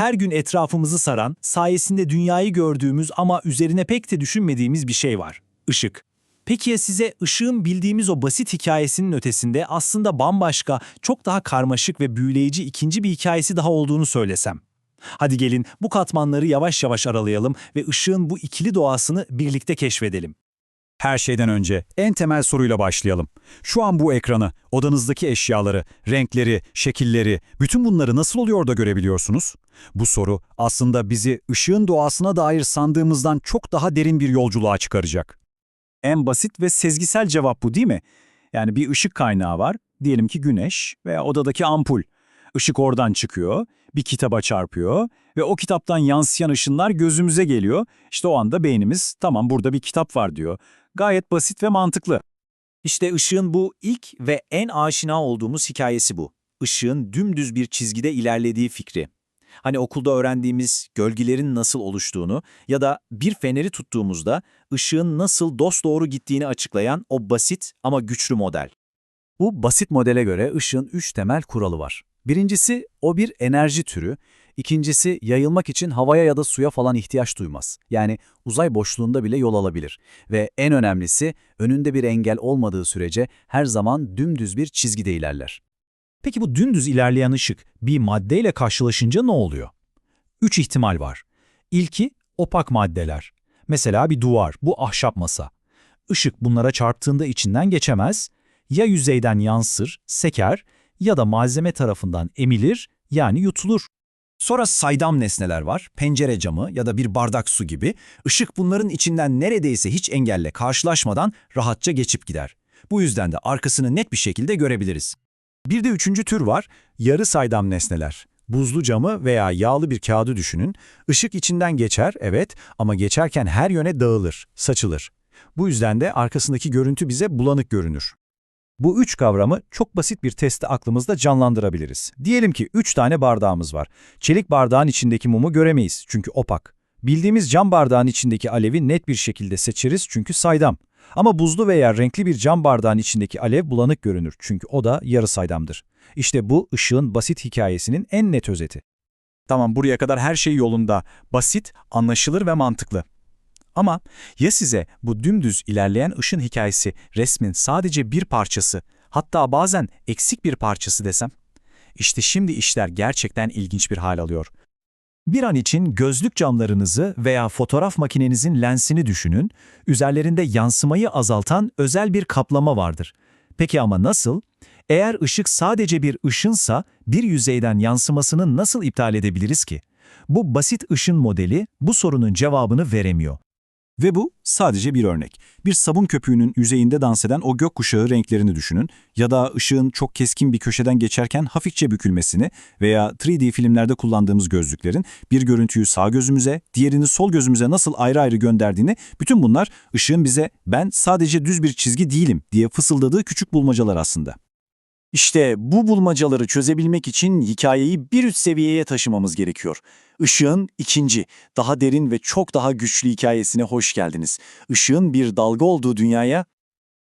her gün etrafımızı saran, sayesinde dünyayı gördüğümüz ama üzerine pek de düşünmediğimiz bir şey var. Işık. Peki ya size ışığın bildiğimiz o basit hikayesinin ötesinde aslında bambaşka, çok daha karmaşık ve büyüleyici ikinci bir hikayesi daha olduğunu söylesem? Hadi gelin bu katmanları yavaş yavaş aralayalım ve ışığın bu ikili doğasını birlikte keşfedelim. Her şeyden önce en temel soruyla başlayalım. Şu an bu ekranı, odanızdaki eşyaları, renkleri, şekilleri, bütün bunları nasıl oluyor da görebiliyorsunuz? Bu soru aslında bizi ışığın doğasına dair sandığımızdan çok daha derin bir yolculuğa çıkaracak. En basit ve sezgisel cevap bu değil mi? Yani bir ışık kaynağı var, diyelim ki güneş veya odadaki ampul. Işık oradan çıkıyor, bir kitaba çarpıyor ve o kitaptan yansıyan ışınlar gözümüze geliyor. İşte o anda beynimiz tamam burada bir kitap var diyor. Gayet basit ve mantıklı. İşte ışığın bu ilk ve en aşina olduğumuz hikayesi bu. Işığın dümdüz bir çizgide ilerlediği fikri. Hani okulda öğrendiğimiz gölgelerin nasıl oluştuğunu ya da bir feneri tuttuğumuzda ışığın nasıl dosdoğru gittiğini açıklayan o basit ama güçlü model. Bu basit modele göre ışığın üç temel kuralı var. Birincisi o bir enerji türü, ikincisi yayılmak için havaya ya da suya falan ihtiyaç duymaz. Yani uzay boşluğunda bile yol alabilir. Ve en önemlisi önünde bir engel olmadığı sürece her zaman dümdüz bir çizgide ilerler. Peki bu dümdüz ilerleyen ışık bir maddeyle karşılaşınca ne oluyor? Üç ihtimal var. İlki opak maddeler. Mesela bir duvar, bu ahşap masa. Işık bunlara çarptığında içinden geçemez, ya yüzeyden yansır, seker ya da malzeme tarafından emilir yani yutulur. Sonra saydam nesneler var, pencere camı ya da bir bardak su gibi. Işık bunların içinden neredeyse hiç engelle karşılaşmadan rahatça geçip gider. Bu yüzden de arkasını net bir şekilde görebiliriz. Bir de üçüncü tür var, yarı saydam nesneler. Buzlu camı veya yağlı bir kağıdı düşünün. Işık içinden geçer, evet ama geçerken her yöne dağılır, saçılır. Bu yüzden de arkasındaki görüntü bize bulanık görünür. Bu üç kavramı çok basit bir testte aklımızda canlandırabiliriz. Diyelim ki üç tane bardağımız var. Çelik bardağın içindeki mumu göremeyiz çünkü opak. Bildiğimiz cam bardağın içindeki alevi net bir şekilde seçeriz çünkü saydam. Ama buzlu veya renkli bir cam bardağın içindeki alev bulanık görünür çünkü o da yarı saydamdır. İşte bu ışığın basit hikayesinin en net özeti. Tamam buraya kadar her şey yolunda, basit, anlaşılır ve mantıklı. Ama ya size bu dümdüz ilerleyen ışın hikayesi resmin sadece bir parçası, hatta bazen eksik bir parçası desem? İşte şimdi işler gerçekten ilginç bir hal alıyor. Bir an için gözlük camlarınızı veya fotoğraf makinenizin lensini düşünün, üzerlerinde yansımayı azaltan özel bir kaplama vardır. Peki ama nasıl? Eğer ışık sadece bir ışınsa bir yüzeyden yansımasını nasıl iptal edebiliriz ki? Bu basit ışın modeli bu sorunun cevabını veremiyor. Ve bu sadece bir örnek. Bir sabun köpüğünün yüzeyinde dans eden o gökkuşağı renklerini düşünün ya da ışığın çok keskin bir köşeden geçerken hafifçe bükülmesini veya 3D filmlerde kullandığımız gözlüklerin bir görüntüyü sağ gözümüze, diğerini sol gözümüze nasıl ayrı ayrı gönderdiğini, bütün bunlar ışığın bize ben sadece düz bir çizgi değilim diye fısıldadığı küçük bulmacalar aslında. İşte bu bulmacaları çözebilmek için hikayeyi bir üst seviyeye taşımamız gerekiyor. Işığın ikinci, daha derin ve çok daha güçlü hikayesine hoş geldiniz. Işığın bir dalga olduğu dünyaya...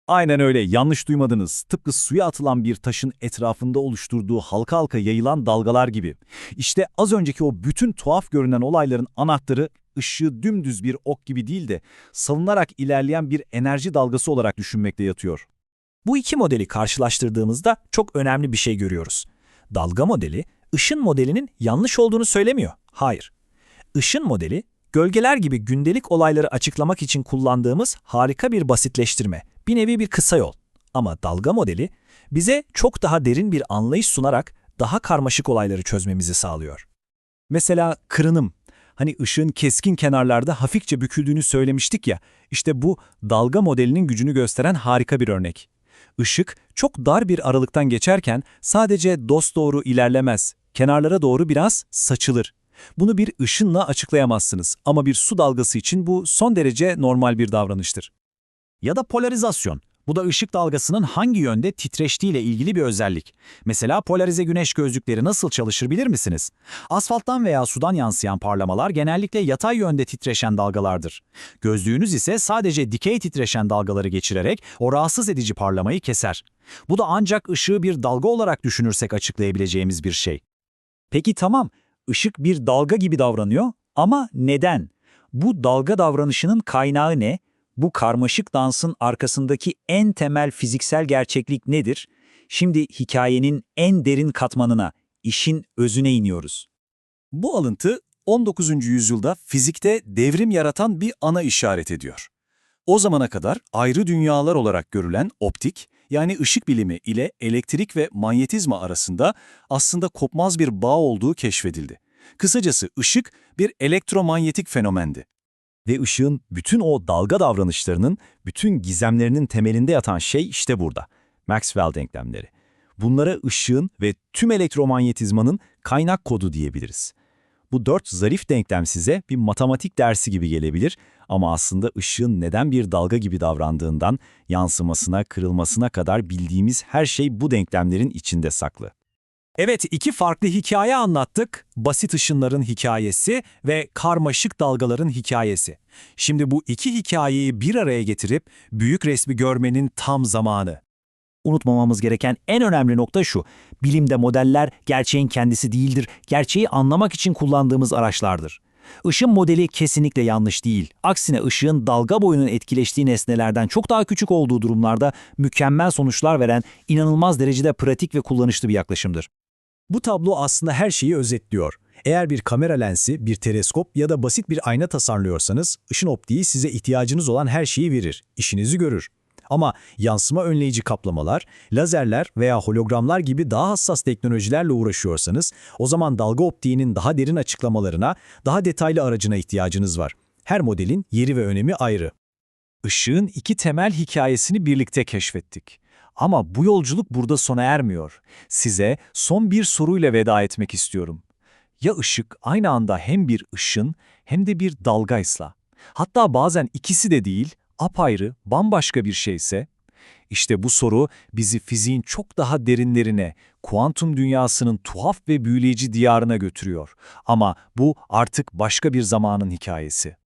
Aynen öyle, yanlış duymadınız. Tıpkı suya atılan bir taşın etrafında oluşturduğu halka halka yayılan dalgalar gibi. İşte az önceki o bütün tuhaf görünen olayların anahtarı ışığı dümdüz bir ok gibi değil de salınarak ilerleyen bir enerji dalgası olarak düşünmekte yatıyor. Bu iki modeli karşılaştırdığımızda çok önemli bir şey görüyoruz. Dalga modeli, ışın modelinin yanlış olduğunu söylemiyor. Hayır. Işın modeli, gölgeler gibi gündelik olayları açıklamak için kullandığımız harika bir basitleştirme, bir nevi bir kısa yol. Ama dalga modeli, bize çok daha derin bir anlayış sunarak daha karmaşık olayları çözmemizi sağlıyor. Mesela kırınım. Hani ışığın keskin kenarlarda hafifçe büküldüğünü söylemiştik ya, işte bu dalga modelinin gücünü gösteren harika bir örnek. Işık çok dar bir aralıktan geçerken sadece dosdoğru ilerlemez, kenarlara doğru biraz saçılır. Bunu bir ışınla açıklayamazsınız ama bir su dalgası için bu son derece normal bir davranıştır. Ya da polarizasyon. Bu da ışık dalgasının hangi yönde titreştiğiyle ilgili bir özellik. Mesela polarize güneş gözlükleri nasıl çalışır bilir misiniz? Asfalttan veya sudan yansıyan parlamalar genellikle yatay yönde titreşen dalgalardır. Gözlüğünüz ise sadece dikey titreşen dalgaları geçirerek o rahatsız edici parlamayı keser. Bu da ancak ışığı bir dalga olarak düşünürsek açıklayabileceğimiz bir şey. Peki tamam, Işık bir dalga gibi davranıyor ama neden? Bu dalga davranışının kaynağı ne? Bu karmaşık dansın arkasındaki en temel fiziksel gerçeklik nedir? Şimdi hikayenin en derin katmanına, işin özüne iniyoruz. Bu alıntı 19. yüzyılda fizikte devrim yaratan bir ana işaret ediyor. O zamana kadar ayrı dünyalar olarak görülen optik, yani ışık bilimi ile elektrik ve manyetizma arasında aslında kopmaz bir bağ olduğu keşfedildi. Kısacası ışık bir elektromanyetik fenomendi. Ve ışığın bütün o dalga davranışlarının, bütün gizemlerinin temelinde yatan şey işte burada. Maxwell denklemleri. Bunlara ışığın ve tüm elektromanyetizmanın kaynak kodu diyebiliriz. Bu dört zarif denklem size bir matematik dersi gibi gelebilir ama aslında ışığın neden bir dalga gibi davrandığından yansımasına, kırılmasına kadar bildiğimiz her şey bu denklemlerin içinde saklı. Evet, iki farklı hikaye anlattık. Basit ışınların hikayesi ve karmaşık dalgaların hikayesi. Şimdi bu iki hikayeyi bir araya getirip büyük resmi görmenin tam zamanı. Unutmamamız gereken en önemli nokta şu. Bilimde modeller gerçeğin kendisi değildir. Gerçeği anlamak için kullandığımız araçlardır. Işın modeli kesinlikle yanlış değil. Aksine ışığın dalga boyunun etkileştiği nesnelerden çok daha küçük olduğu durumlarda mükemmel sonuçlar veren inanılmaz derecede pratik ve kullanışlı bir yaklaşımdır. Bu tablo aslında her şeyi özetliyor. Eğer bir kamera lensi, bir teleskop ya da basit bir ayna tasarlıyorsanız, ışın optiği size ihtiyacınız olan her şeyi verir, işinizi görür. Ama yansıma önleyici kaplamalar, lazerler veya hologramlar gibi daha hassas teknolojilerle uğraşıyorsanız, o zaman dalga optiğinin daha derin açıklamalarına, daha detaylı aracına ihtiyacınız var. Her modelin yeri ve önemi ayrı. Işığın iki temel hikayesini birlikte keşfettik. Ama bu yolculuk burada sona ermiyor. Size son bir soruyla veda etmek istiyorum. Ya ışık aynı anda hem bir ışın hem de bir dalgaysa, hatta bazen ikisi de değil, apayrı, bambaşka bir şeyse, işte bu soru bizi fiziğin çok daha derinlerine, kuantum dünyasının tuhaf ve büyüleyici diyarına götürüyor. Ama bu artık başka bir zamanın hikayesi.